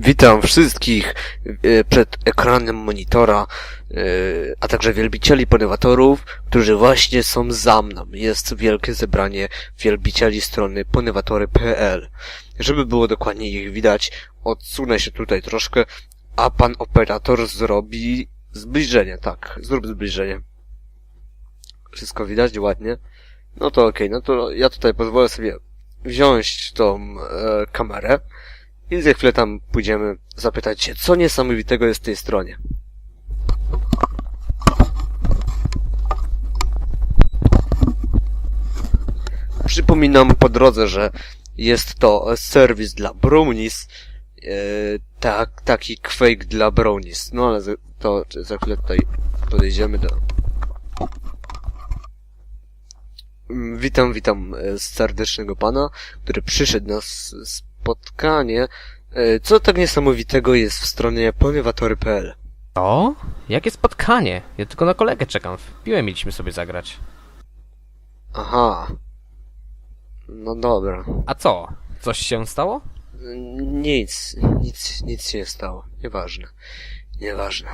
Witam wszystkich e, przed ekranem monitora, e, a także wielbicieli ponewatorów, którzy właśnie są za mną. Jest wielkie zebranie wielbicieli strony ponewatory.pl. Żeby było dokładnie ich widać, odsunę się tutaj troszkę, a pan operator zrobi zbliżenie. Tak, zrób zbliżenie. Wszystko widać ładnie. No to okej, no to ja tutaj pozwolę sobie wziąć tą e, kamerę. I za chwilę tam pójdziemy zapytać się, co niesamowitego jest w tej stronie. Przypominam po drodze, że jest to serwis dla brownies, e, tak, taki Quake dla brownies. No ale to za chwilę tutaj podejdziemy do... Mm, Witam, witam e, serdecznego pana, który przyszedł na s- spotkanie. E, Co tak niesamowitego jest w stronie ponewatory.pl? O? Jakie spotkanie? Ja tylko na kolegę czekam. W piłę mieliśmy sobie zagrać. Aha. No dobra. A co? Coś się stało? Nic, nic, nic się nie stało. Nieważne. Nieważne.